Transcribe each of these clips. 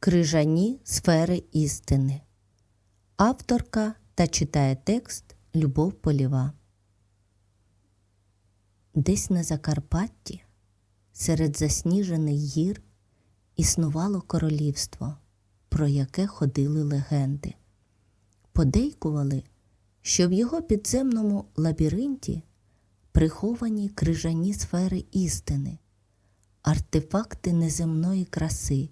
Крижані сфери істини. Авторка та читає текст Любов Поліва. Десь на Закарпатті, серед засніжених гір, існувало королівство, про яке ходили легенди. Подейкували, що в його підземному лабіринті приховані крижані сфери істини, артефакти неземної краси,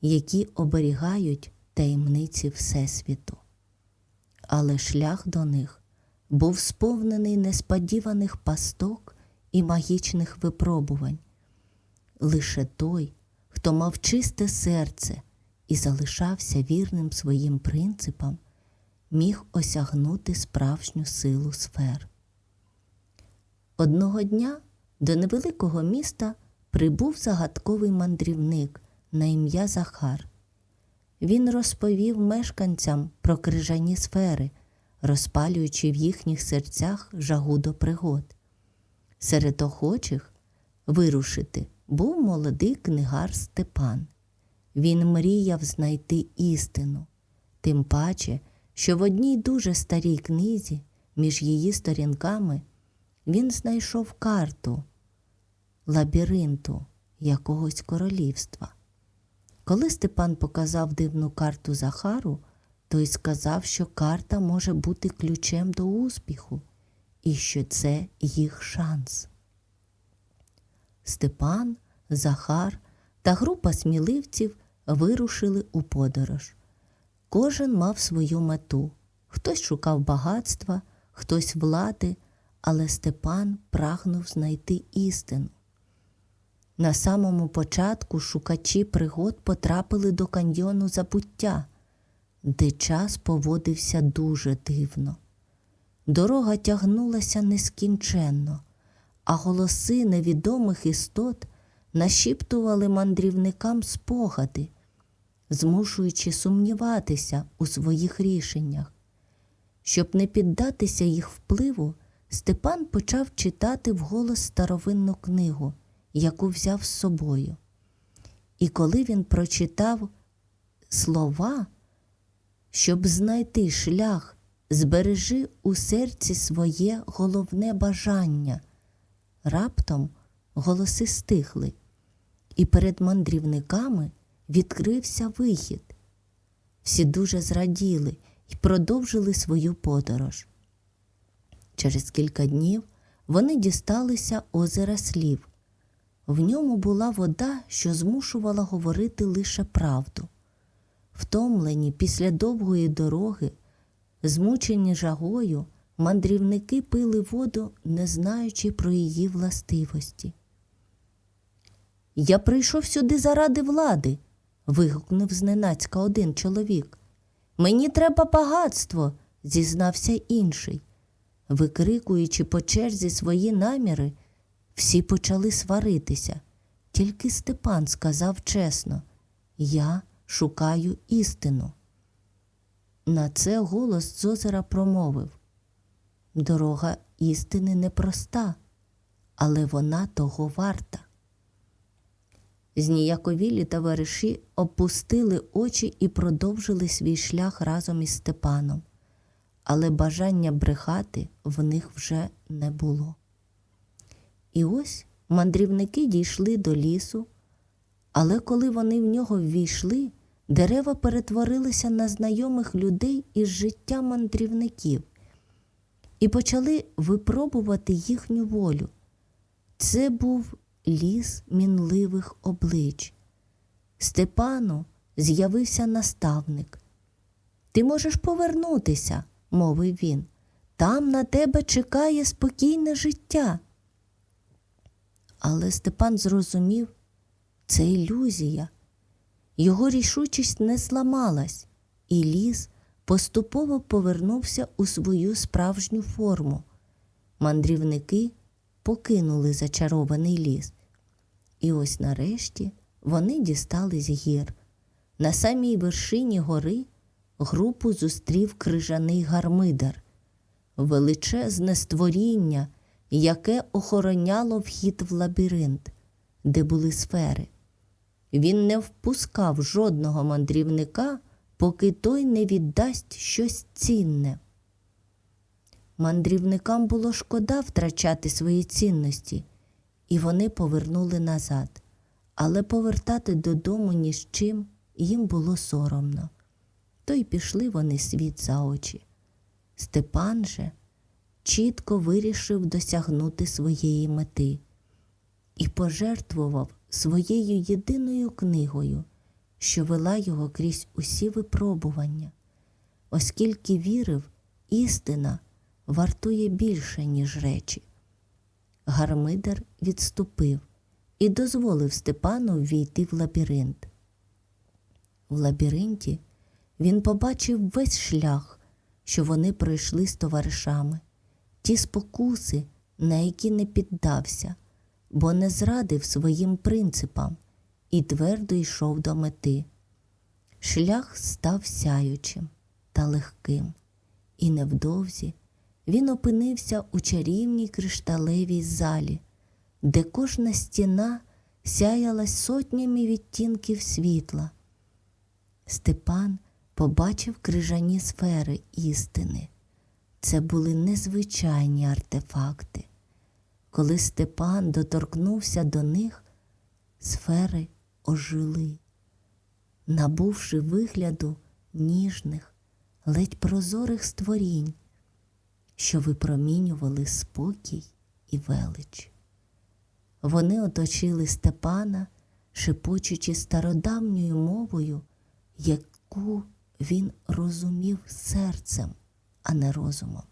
які оберігають таємниці Всесвіту. Але шлях до них був сповнений несподіваних пасток і магічних випробувань. Лише той, хто мав чисте серце і залишався вірним своїм принципам, міг осягнути справжню силу сфер. Одного дня до невеликого міста прибув загадковий мандрівник на ім'я Захар. Він розповів мешканцям про крижані сфери, розпалюючи в їхніх серцях жагу до пригод. Серед охочих вирушити був молодий книгар Степан. Він мріяв знайти істину, тим паче, що в одній дуже старій книзі, між її сторінками, він знайшов карту лабіринту якогось королівства. Коли Степан показав дивну карту Захару, той сказав, що карта може бути ключем до успіху і що це їх шанс. Степан, Захар та група сміливців вирушили у подорож. Кожен мав свою мету. Хтось шукав багатства, хтось влади, але Степан прагнув знайти істину. На самому початку шукачі пригод потрапили до каньйону забуття, де час поводився дуже дивно. Дорога тягнулася нескінченно, а голоси невідомих істот нашіптували мандрівникам спогади, змушуючи сумніватися у своїх рішеннях. Щоб не піддатися їх впливу, Степан почав читати вголос старовинну книгу яку взяв з собою. І коли він прочитав слова, щоб знайти шлях, збережи у серці своє головне бажання, раптом голоси стихли, і перед мандрівниками відкрився вихід. Всі дуже зраділи і продовжили свою подорож. Через кілька днів вони дісталися озера слів. В ньому була вода, що змушувала говорити лише правду. Втомлені після довгої дороги, змучені жагою, мандрівники пили воду, не знаючи про її властивості. Я прийшов сюди заради влади. вигукнув зненацька один чоловік. Мені треба багатство, зізнався інший. Викрикуючи по черзі свої наміри, всі почали сваритися. Тільки Степан сказав чесно Я шукаю істину. На це голос з озера промовив Дорога істини непроста, але вона того варта. Зніяковілі товариші опустили очі і продовжили свій шлях разом із Степаном, але бажання брехати в них вже не було. І ось мандрівники дійшли до лісу, але коли вони в нього ввійшли, дерева перетворилися на знайомих людей із життя мандрівників і почали випробувати їхню волю. Це був ліс мінливих облич. Степану з'явився наставник. Ти можеш повернутися, мовив він. Там на тебе чекає спокійне життя. Але Степан зрозумів, це ілюзія. Його рішучість не зламалась, і ліс поступово повернувся у свою справжню форму. Мандрівники покинули зачарований ліс. І ось нарешті вони дістались гір. На самій вершині гори групу зустрів крижаний гармидар, величезне створіння яке охороняло вхід в лабіринт, де були сфери. Він не впускав жодного мандрівника, поки той не віддасть щось цінне. Мандрівникам було шкода втрачати свої цінності, і вони повернули назад, але повертати додому ні з чим їм було соромно. То й пішли вони світ за очі. Степан же чітко вирішив досягнути своєї мети і пожертвував своєю єдиною книгою, що вела його крізь усі випробування, оскільки вірив, істина вартує більше, ніж речі. Гармидер відступив і дозволив Степану ввійти в лабіринт. В лабіринті він побачив весь шлях, що вони пройшли з товаришами, ті спокуси, на які не піддався, бо не зрадив своїм принципам і твердо йшов до мети. Шлях став сяючим та легким, і невдовзі він опинився у чарівній кришталевій залі, де кожна стіна сяялась сотнями відтінків світла. Степан побачив крижані сфери істини. Це були незвичайні артефакти. Коли Степан доторкнувся до них, сфери ожили, набувши вигляду ніжних, ледь прозорих створінь, що випромінювали спокій і велич. Вони оточили Степана, шепочучи стародавньою мовою, яку він розумів серцем, а не розумом.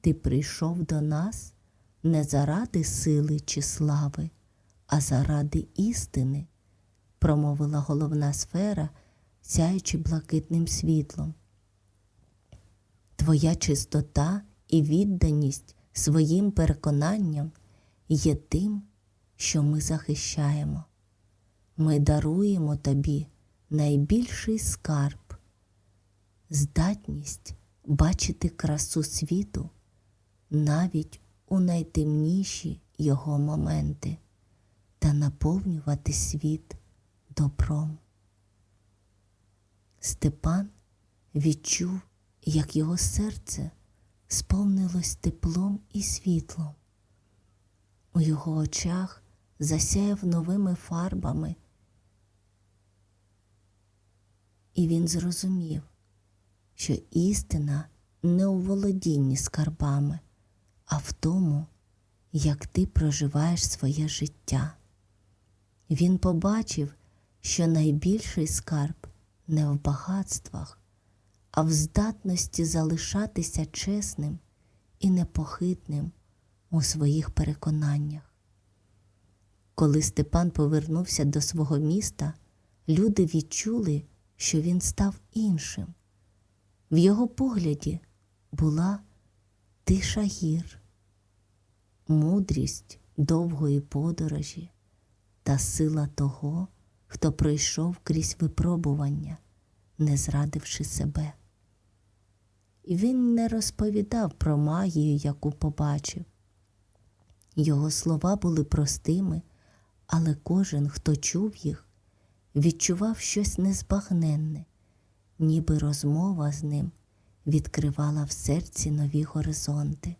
Ти прийшов до нас не заради сили чи слави, а заради істини, промовила головна сфера, сяючи блакитним світлом. Твоя чистота і відданість своїм переконанням є тим, що ми захищаємо. Ми даруємо тобі найбільший скарб, здатність бачити красу світу навіть у найтемніші його моменти та наповнювати світ добром. Степан відчув, як його серце сповнилось теплом і світлом. У його очах засяяв новими фарбами, і він зрозумів, що істина не у володінні скарбами, а в тому, як ти проживаєш своє життя. Він побачив, що найбільший скарб не в багатствах, а в здатності залишатися чесним і непохитним у своїх переконаннях. Коли Степан повернувся до свого міста, люди відчули, що він став іншим. В його погляді була тиша гір, мудрість довгої подорожі та сила того, хто пройшов крізь випробування, не зрадивши себе. І він не розповідав про магію, яку побачив. Його слова були простими, але кожен, хто чув їх, відчував щось незбагненне, ніби розмова з ним відкривала в серці нові горизонти.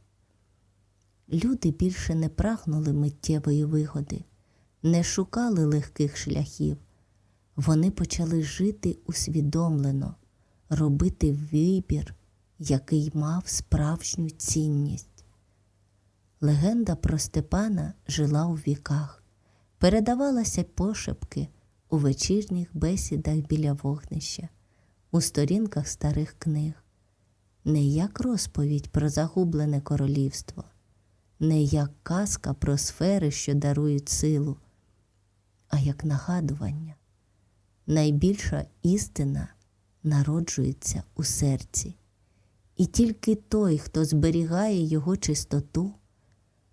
Люди більше не прагнули миттєвої вигоди, не шукали легких шляхів. Вони почали жити усвідомлено, робити вибір, який мав справжню цінність. Легенда про Степана жила у віках, передавалася пошепки у вечірніх бесідах біля вогнища, у сторінках старих книг, не як розповідь про загублене королівство, не як казка про сфери, що дарують силу, а як нагадування. Найбільша істина народжується у серці, і тільки той, хто зберігає його чистоту,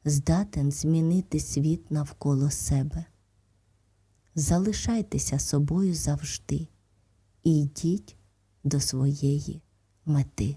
здатен змінити світ навколо себе. Залишайтеся собою завжди і йдіть до своєї мети.